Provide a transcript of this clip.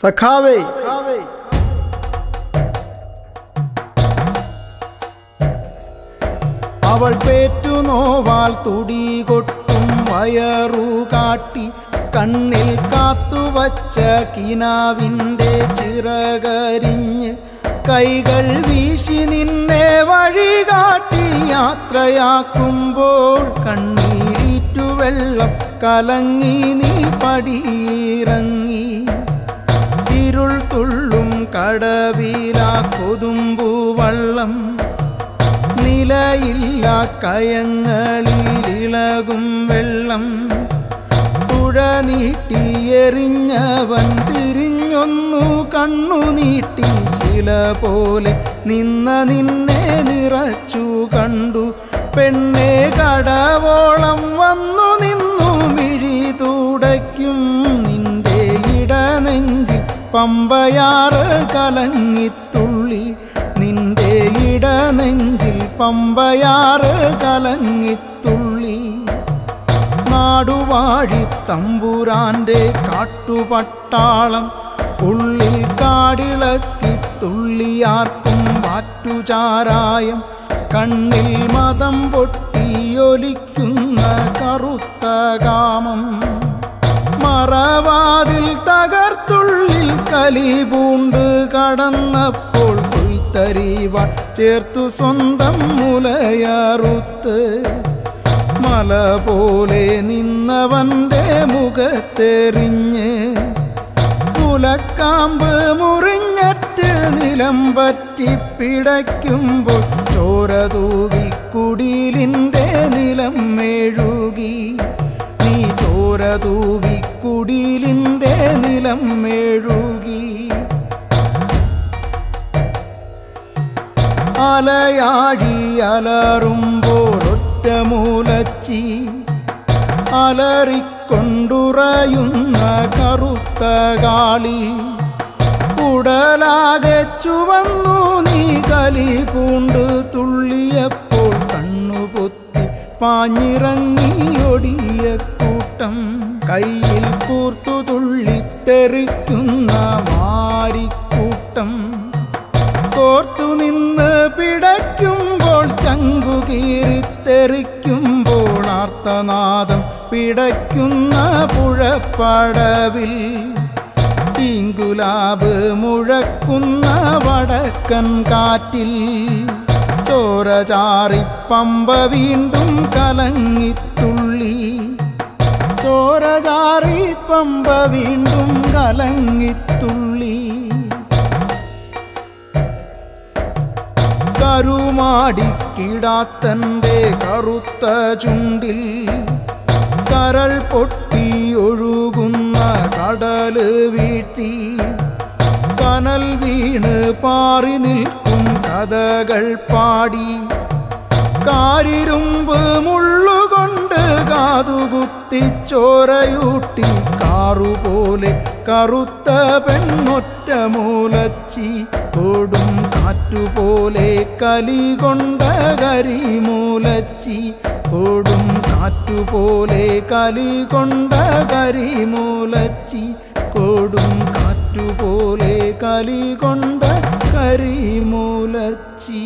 സഖാവേ. അവൾ പേറ്റു നോവാൽ തുടി കൊട്ടും വയറു കാട്ടി കണ്ണിൽ കാത്തുവച്ച കിനാവിന്റെ ചിറകരിഞ്ഞ് കൈകൾ വീശി നിന്നെ വഴികാട്ടി യാത്രയാക്കുമ്പോൾ കണ്ണീരീറ്റു വെള്ളം കലങ്ങി നീ പടിയിറങ്ങി തുള്ളും കടവിലാ കൊതുമ്പു വള്ളം. നിലയില്ല കയങ്ങളിലിളകും വെള്ളം. പുഴ നീട്ടി എറിഞ്ഞവൻ തിരിഞ്ഞൊന്നു കണ്ണു നീട്ടി. ശില പോലെ നിന്ന നിന്നെ നിറച്ചു കണ്ടു. പെണ്ണെ കടവോളം വന്നു പമ്പയാറ് കലങ്ങിത്തുള്ളി നിന്റെ ഇടനെഞ്ചിൽ പമ്പയാറ് കലങ്ങിത്തുള്ളി. നാടുവാഴി തമ്പുരാന്റെ കാട്ടുപട്ടാളം ഉള്ളിൽ കാടിളക്കി തുള്ളിയാർക്കും വാറ്റുചാരായം. കണ്ണിൽ മതം പൊട്ടിയൊലിക്കുന്ന കറുത്ത കാമം. തകർത്തുള്ളിൽ കലി പൂണ്ട് കടന്നപ്പോൾ കൊയ്ത്തരിവ ചേർത്തു സ്വന്തം മുലയാറുത്ത്. മല പോലെ നിന്നവന്റെ മുഖത്തെറിഞ്ഞ് മുലക്കാമ്പ് മുറിഞ്ഞറ്റ് നിലം പറ്റി പിടയ്ക്കുമ്പോൾ ചോര തൂവി കുടിലിന്റെ നിലം മെഴുകി. നീ ചോര തൂവി കുടിലിന്റെ നിലം മെഴുകി. അലയാഴി അലറുമ്പോൾ മൂലച്ചി അലറിക്കൊണ്ടുറയുന്ന കറുത്ത കാളി. ഉടലാകെ ചുവന്നു നീ കലി പൂണ്ട് തുള്ളിയപ്പോൾ കണ്ണുപൊത്തി പാഞ്ഞിറങ്ങിയൊടിയ കൂട്ടം. കയ്യിൽ കൂർത്തു തുള്ളിത്തെറിക്കുന്ന മാരിക്കൂട്ടം. കോർത്തു നിന്ന് പിടയ്ക്കുമ്പോൾ ചങ്കുകീറിത്തെറിക്കുമ്പോൾ ആർത്തനാദം പിടയ്ക്കുന്ന പുഴപ്പടവിൽ ഈങ്കുലാബ് മുഴക്കുന്ന വടക്കൻ കാറ്റിൽ ചോരചാറി പമ്പ വീണ്ടും കലങ്ങിത്തുള്ളി. ചോരചാറി പമ്പ വീണ്ടും കലങ്ങിത്തുള്ളി. കരുമാടിക്കിടാത്തന്റെ കറുത്ത ചുണ്ടിൽ കരൾ പൊട്ടി ഒഴുകുന്ന കടൽ വീഴ്ത്തി കനൽ വീണ് പാറി നിൽക്കും കഥകൾ പാടി. കാരിരുമ്പ് മുള്ളുകൊണ്ട് കാതുകുത്തി ചോരയൂട്ടി കാറുപോലെ കറുത്ത പെൺമൊറ്റ മൂലച്ചി കൊടും കാറ്റുപോലെ കലി കൊണ്ട കരിമൂലച്ചി ഓടും കാറ്റുപോലെ കലി കൊണ്ട കരിമൂലച്ചി കൊടും കാറ്റുപോലെ കലി കൊണ്ട കരിമൂലച്ചി.